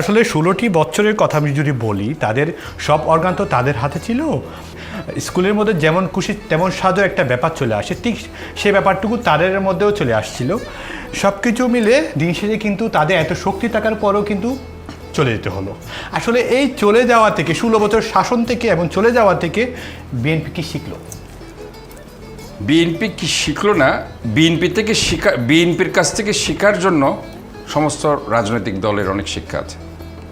আসলে ষোলোটি বছরের কথা আমি যদি বলি, তাদের সব অর্গান তো তাদের হাতে ছিল। স্কুলের মধ্যে যেমন খুশি, তেমন স্বাদও একটা ব্যাপার চলে আসে। ঠিক সে ব্যাপারটুকু তাদের মধ্যেও চলে আসছিল। সব কিছু মিলে দিন শেষে কিন্তু তাদের এত শক্তি থাকার পরেও কিন্তু চলে যেতে হলো। আসলে এই চলে যাওয়া থেকে, ষোলো বছর শাসন থেকে এবং চলে যাওয়া থেকে বিএনপি কি শিখলো? বিএনপি কি শিখলো না? বিএনপি থেকে শিকার বিএনপির কাছ থেকে শেখার জন্য সমস্ত রাজনৈতিক দলের অনেক শিক্ষা আছে।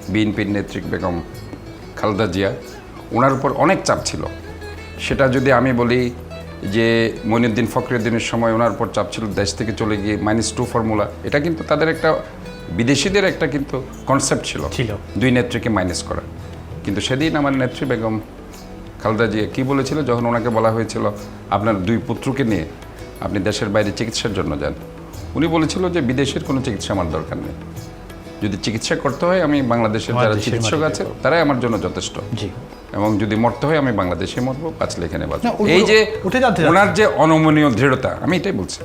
বিএনপির নেত্রী বেগম খালেদা জিয়া ওনার উপর অনেক চাপ ছিল। সেটা যদি আমি বলি যে মইনুদ্দিন ফখরুদ্দিনের সময় ওনার উপর চাপ ছিল দেশ থেকে চলে গিয়ে মাইনাস টু ফর্মুলা এটা কিন্তু তাদের একটা বিদেশিদের একটা কিন্তু কনসেপ্ট ছিল। ছিল। দুই নেত্রীকে মাইনাস করা। কিন্তু সেদিন আমার নেত্রী বেগম খালেদা জিয়া কী বলেছিল? যখন ওনাকে বলা হয়েছিল আপনার দুই পুত্রকে নিয়ে আপনি দেশের বাইরে চিকিৎসার জন্য যান। উনি বলেছিল যে বিদেশের কোনো চিকিৎসা আমার দরকার নেই। যদি চিকিৎসা করতে হয় আমি বাংলাদেশের যারা চিকিৎসক আছে তারাই আমার জন্য যথেষ্ট। জি। এবং যদি মরতে হয় আমি বাংলাদেশে মরবো বাঁচলে এখানে বাঁচবো। এই যে উঠে যাচ্ছে, যাচ্ছে। ওনার যে অনমনীয় দৃঢ়তা আমি এটাই বলছি।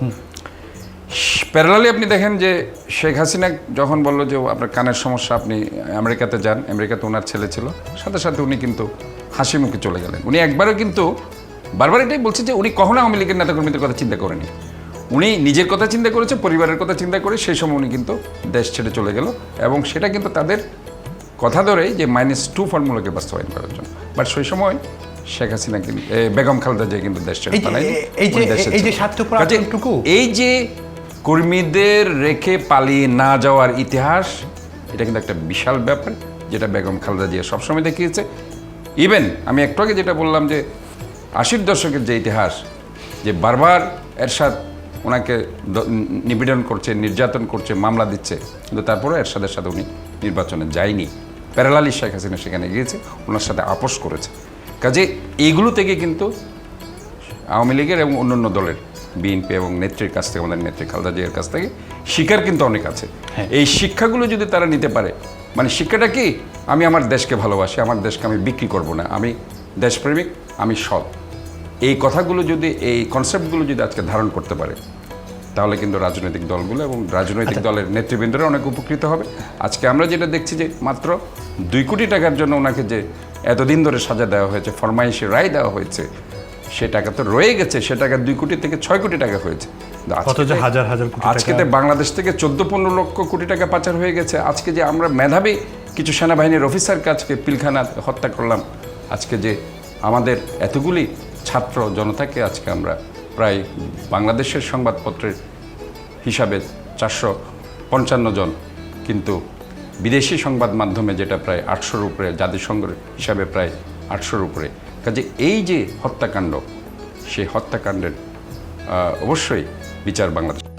প্যারালালি আপনি দেখেন যে শেখ হাসিনা যখন বলল যে আপনার কানের সমস্যা আপনি আমেরিকাতে যান। আমেরিকাতে ওনার ছেলে ছিল। সাথে সাথে উনি কিন্তু হাসি মুখে চলে গেলেন। উনি একবারও কিন্তু বারবার এটাই বলছে যে উনি কখনো আওয়ামী লীগের নেতাকর্মীদের কথা চিন্তা করেনি উনি নিজের কথা চিন্তা করেছে পরিবারের কথা চিন্তা করে সেই সময় উনি কিন্তু দেশ ছেড়ে চলে গেল এবং সেটা কিন্তু তাদের কথা ধরেই যে মাইনাস টু ফর্মুলাকে বাস্তবায়ন করার জন্য। বাট সেই সময় শেখ হাসিনা কিন্তু বেগম খালেদা জিয়া কিন্তু দেশ ছেড়ে যে- পালায়নি, এই যে- এই যে? এই যে কর্মীদের রেখে পালিয়ে না যাওয়ার ইতিহাস এটা কিন্তু একটা বিশাল ব্যাপার যেটা বেগম খালেদা জিয়া সবসময় দেখিয়েছে। ইভেন আমি একটু আগে যেটা বললাম যে আশির দশকের যে ইতিহাস যে বারবার এরশাদ ওনাকে নিপীড়ন করছে নির্যাতন করছে মামলা দিচ্ছে। কিন্তু তারপরে এরশাদের সাথে উনি নির্বাচনে যায়নি। প্যারালালি শেখ হাসিনা সেখানে গিয়েছে ওনার সাথে আপোষ করেছে। কাজে এইগুলো থেকে কিন্তু আওয়ামী লীগের এবং অন্যান্য দলের বিএনপি এবং নেত্রীর কাছ থেকে আমাদের নেত্রী খালদা জিয়ার কাছ থেকে শিকার কিন্তু অনেক আছে। হ্যাঁ। এই শিক্ষাগুলো যদি তারা নিতে পারে মানে শিক্ষাটা কি? আমি আমার দেশকে ভালোবাসি আমার দেশকে আমি বিক্রি করব না। আমি দেশপ্রেমিক আমি সৎ। এই কথাগুলো যদি এই কনসেপ্টগুলো যদি আজকে ধারণ করতে পারে তাহলে কিন্তু রাজনৈতিক দলগুলো এবং রাজনৈতিক দলের নেতৃবৃন্দরা অনেক উপকৃত হবে। আজকে আমরা যেটা দেখছি যে মাত্র দুই কোটি টাকার জন্য ওনাকে যে এতদিন ধরে সাজা দেওয়া হয়েছে ফরমাইশি রায় দেওয়া হয়েছে সে টাকা তো রয়ে গেছে সে টাকা দুই কোটি থেকে ছয় কোটি টাকা হয়েছে। হাজার হাজার আজকে তো বাংলাদেশ থেকে চোদ্দ পনেরো লক্ষ কোটি টাকা পাচার হয়ে গেছে। আজকে যে আমরা মেধাবী কিছু সেনাবাহিনীর অফিসারকে আজকে পিলখানা হত্যা করলাম আজকে যে আমাদের এতগুলি ছাত্র জনতাকে আজকে আমরা প্রায় বাংলাদেশের সংবাদপত্রের হিসাবে চারশো পঞ্চান্ন জন, কিন্তু বিদেশি সংবাদ মাধ্যমে যেটা প্রায় আটশোর উপরে জাতিসংঘের হিসাবে প্রায় আটশোর উপরে। কাজে এই যে হত্যাকাণ্ড, সেই হত্যাকাণ্ডের অবশ্যই বিচার বাংলাদেশ